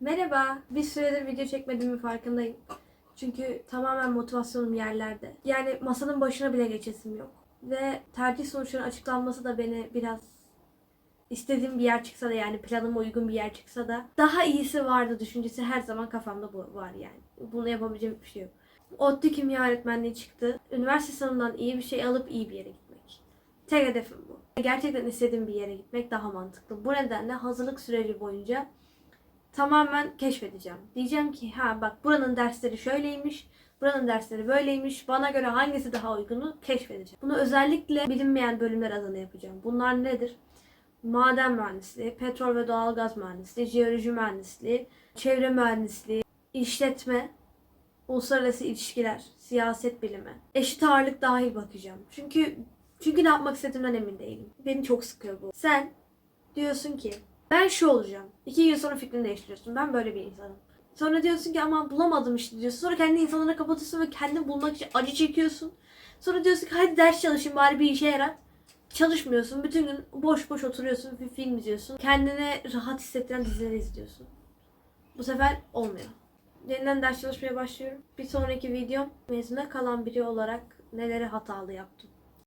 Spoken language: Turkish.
Merhaba. Bir süredir video çekmediğimin farkındayım. Çünkü tamamen motivasyonum yerlerde. Yani masanın başına bile geçesim yok. Ve tercih sonuçlarının açıklanması da beni biraz istediğim bir yer çıksa da yani planıma uygun bir yer çıksa da daha iyisi vardı düşüncesi her zaman kafamda bu var yani. Bunu yapabileceğim bir şey yok. ODTÜ kimya öğretmenliği çıktı. Üniversite sınavından iyi bir şey alıp iyi bir yere gitmek. Tek hedefim bu. Gerçekten istediğim bir yere gitmek daha mantıklı. Bu nedenle hazırlık süreci boyunca tamamen keşfedeceğim. Diyeceğim ki ha bak buranın dersleri şöyleymiş, buranın dersleri böyleymiş. Bana göre hangisi daha uygunu keşfedeceğim. Bunu özellikle bilinmeyen bölümler adına yapacağım. Bunlar nedir? Maden mühendisliği, petrol ve doğalgaz mühendisliği, jeoloji mühendisliği, çevre mühendisliği, işletme, uluslararası ilişkiler, siyaset bilimi, eşit ağırlık dahil bakacağım. Çünkü çünkü ne yapmak istediğimden emin değilim. Beni çok sıkıyor bu. Sen diyorsun ki ben şu olacağım. İki gün sonra fikrini değiştiriyorsun. Ben böyle bir insanım. Sonra diyorsun ki ama bulamadım işte diyorsun. Sonra kendi insanlara kapatıyorsun ve kendini bulmak için acı çekiyorsun. Sonra diyorsun ki hadi ders çalışayım bari bir işe yarar. Çalışmıyorsun. Bütün gün boş boş oturuyorsun. Bir film izliyorsun. Kendine rahat hissettiren dizileri izliyorsun. Bu sefer olmuyor. Yeniden ders çalışmaya başlıyorum. Bir sonraki videom mezuna kalan biri olarak neleri hatalı yaptım.